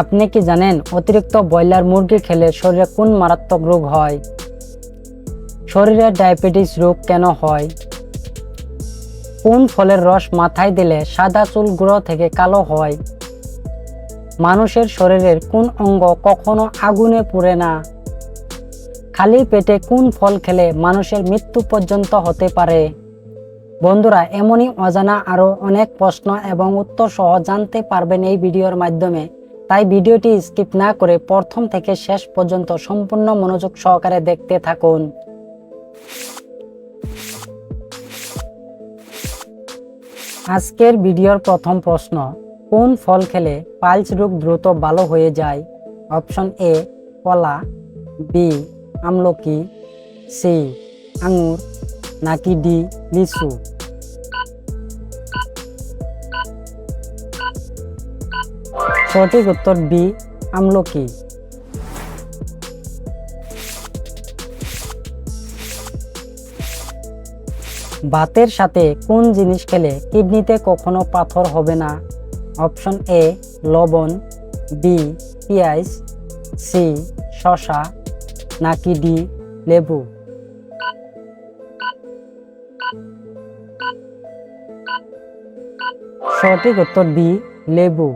আপনি কি জানেন অতিরিক্ত ব্রয়লার মুরগি খেলে শরীরে কোন মারাত্মক রোগ হয়? শরীরে ডায়াবেটিস রোগ কেন হয়? কোন ফলের রস মাথায় দিলে সাদা চুল গুঁড়ো থেকে কালো হয়? মানুষের শরীরের কোন অঙ্গ কখনো আগুনে পুড়ে না? খালি পেটে কোন ফল খেলে মানুষের মৃত্যু পর্যন্ত হতে পারে? বন্ধুরা, এমনই অজানা আরও অনেক প্রশ্ন এবং উত্তর সহ জানতে পারবেন এই ভিডিওর মাধ্যমে। তাই ভিডিওটি স্কিপ না করে প্রথম থেকে শেষ পর্যন্ত সম্পূর্ণ মনোযোগ সহকারে দেখতে থাকুন। আজকের ভিডিওর প্রথম প্রশ্ন, কোন ফল খেলে পাইলস রোগ দ্রুত ভালো হয়ে যায়? অপশন এ, কলা, বি, আমলকি, সি, আঙুর, নাকি ডি, লিচু? সঠিক উত্তর বি, আমলকি। ভাতের সাথে কোন জিনিস খেলে কিডনিতে কখনো পাথর হবে না? অপশন এ, লবণ, বি, পেঁয়াজ, সি শশা নাকি ডি, লেবু। সঠিক উত্তর বি, লেবু।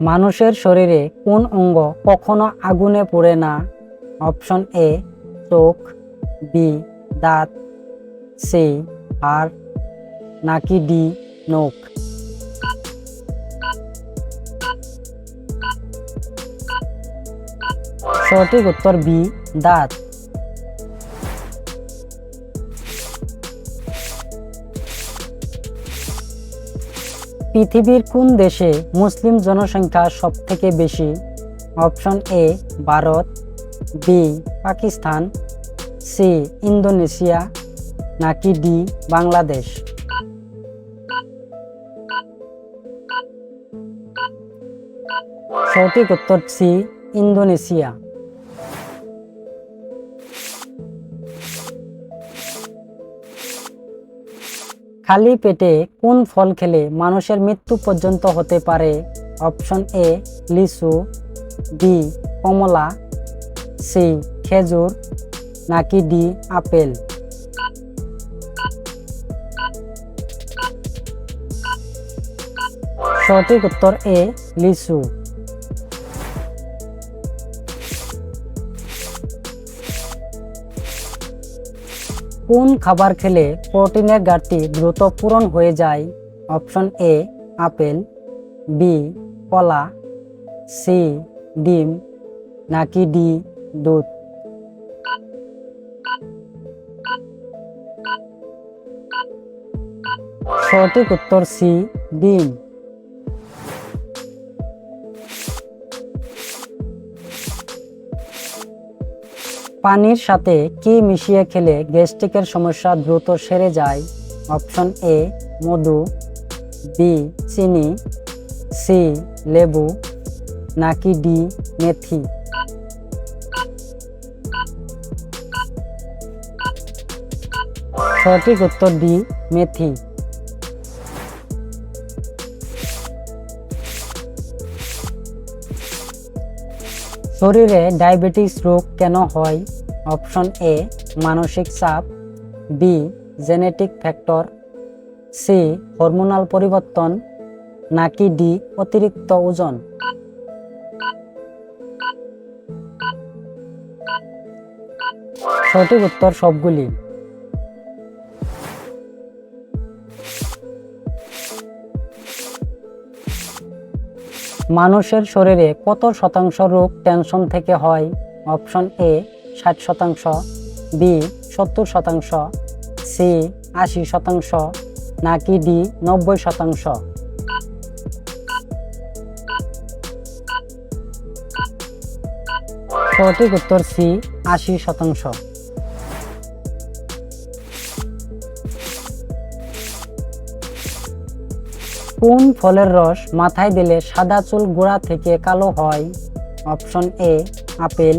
মানুষের শরীরে কোন অঙ্গ কখনো আগুনে পড়ে না? অপশন এ, চোখ, বি, দাঁত, সি, হাড়, নাকি ডি, নখ? সঠিক উত্তর বি, দাঁত। পৃথিবীর কোন দেশে মুসলিম জনসংখ্যা সব থেকে বেশি? Option A, Bharat, B, Pakistan, C, Indonesia, নাকি ডি, বাংলাদেশ? সঠিক উত্তর সি, ইন্দোনেশিয়া। খালি পেটে কোন ফল খেলে মানুষের মৃত্যু পর্যন্ত হতে পারে? অপশন এ, লিচু, বি, কমলা, সি, খেজুর, নাকি ডি, আপেল? সঠিক উত্তর এ, লিচু। কোন খাবার খেলে প্রোটিনের ঘাটতি দ্রুত পূরণ হয়ে যায়? অপশন এ, আপেল, বি, কলা, সি, ডিম, নাকি ডি, দুধ? সঠিক উত্তর সি, ডিম। পানির সাথে কি মিশিয়ে খেলে গ্যাস্ট্রিকের সমস্যা দ্রুত সেরে যায়? অপশন এ, মধু, বি, চিনি, সি, লেবু, নাকি ডি, মেথি? সঠিক উত্তর ডি, মেথি। শরীরে ডায়াবেটিস রোগ কেন হয়? অপশন এ, মানসিক চাপ, B, genetic factor, C, hormonal পরিবর্তন, নাকি ডি, অতিরিক্ত ওজন। সঠিক উত্তর সবগুলি। মানুষের শরীরে কত শতাংশ রোগ টেনশন থেকে হয়? অপশন এ ষাট শতাংশ, বি সত্তর শতাংশ, সি আশি শতাংশ, নাকি ডি নব্বই শতাংশ? সঠিক উত্তর সি আশি শতাংশ। কোন ফলের রস মাথায় দিলে সাদা চুল গোড়া থেকে কালো হয়? অপশন এ, আপেল,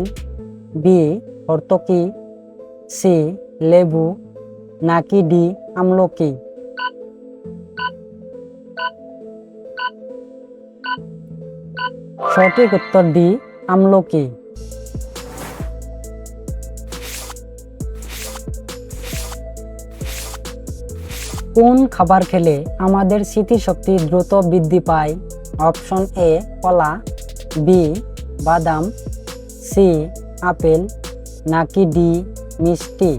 বি হর্তকি সি, লেবু, নাকি ডি, আমলকি? সঠিক উত্তর ডি, আমলকি। কোন খাবার খেলে আমাদের স্মৃতিশক্তি দ্রুত বৃদ্ধি পায়? অপশন এ, কলা, বি, বাদাম, সি, আপেল নাকি ডি মিষ্টি?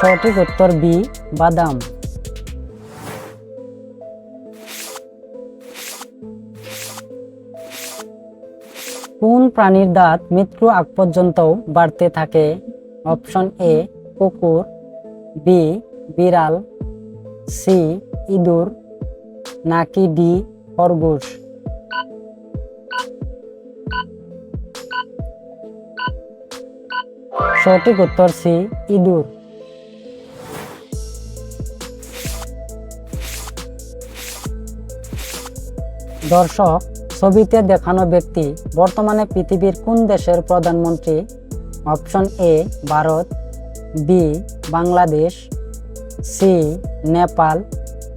সঠিক উত্তর বি, বাদাম। কোন প্রাণীর দাঁত মৃত্যু আগ পর্যন্ত বাড়তে থাকে? অপশন এ, কুকুর, বি, বিড়াল, সি, ইঁদুর, নাকি ডি, খরগোশ? সঠিক উত্তর সি, ইঁদুর। দর্শক, ছবিতে দেখানো ব্যক্তি বর্তমানে পৃথিবীর কোন দেশের প্রধানমন্ত্রী? Option A, Bharat, B, Bangladesh, C, Nepal,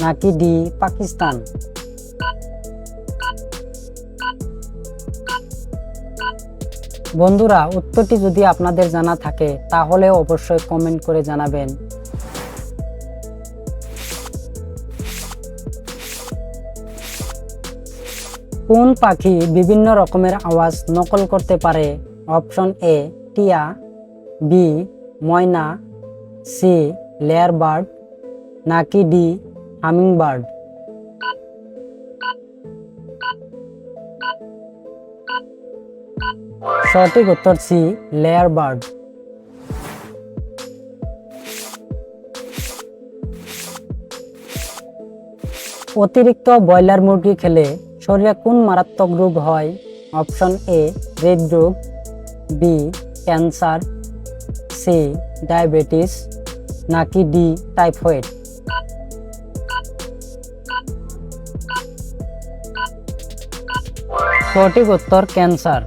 নাকি ডি, পাকিস্তান? বন্ধুরা, উত্তরটি যদি আপনাদের জানা থাকে, তাহলে অবশ্যই কমেন্ট করে জানাবেন। কোন পাখি বিভিন্ন রকমের আওয়াজ নকল করতে পারে? অপশন এ, টিয়া, বি, ময়না, সি লেয়ার বার্ড নাকি ডি হামিং বার্ড সঠিক উত্তর সি লেয়ার বার্ড অতিরিক্ত ব্রয়লার মুরগি খেলে শরীরে কোন মারাত্মক রোগ হয়? অপশন এ হৃদরোগ বি ক্যান্সার সি ডায়াবেটিস নাকি ডি টাইফয়েড সঠিক উত্তর ক্যান্সার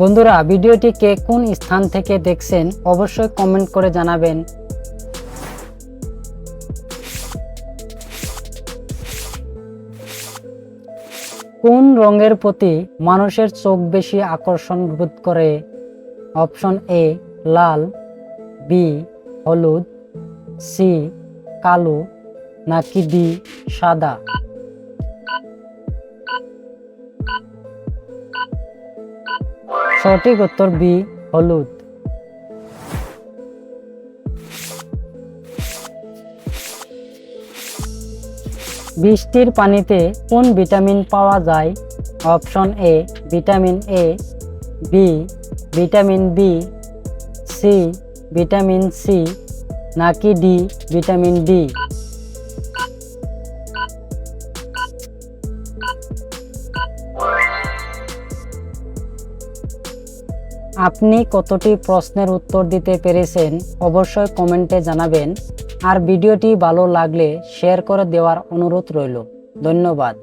বন্ধুরা, ভিডিওটি কে কোন স্থান থেকে দেখছেন অবশ্যই কমেন্ট করে জানাবেন। কোন রঙের প্রতি মানুষের চোখ বেশি আকর্ষণ বোধ করে? অপশন এ, লাল, বি, হলুদ, সি, কালো, নাকি ডি, সাদা? সঠিক উত্তর বি, হলুদ। বৃষ্টির পানিতে কোন ভিটামিন পাওয়া যায়? Option A, vitamin A, B, vitamin B, C, vitamin C, নাকি ডি, ভিটামিন ডি? আপনি কতটি প্রশ্নের উত্তর দিতে পেরেছেন অবশ্যই কমেন্টে জানাবেন। আর ভিডিওটি ভালো লাগলে শেয়ার করে দেওয়ার অনুরোধ রইল। ধন্যবাদ।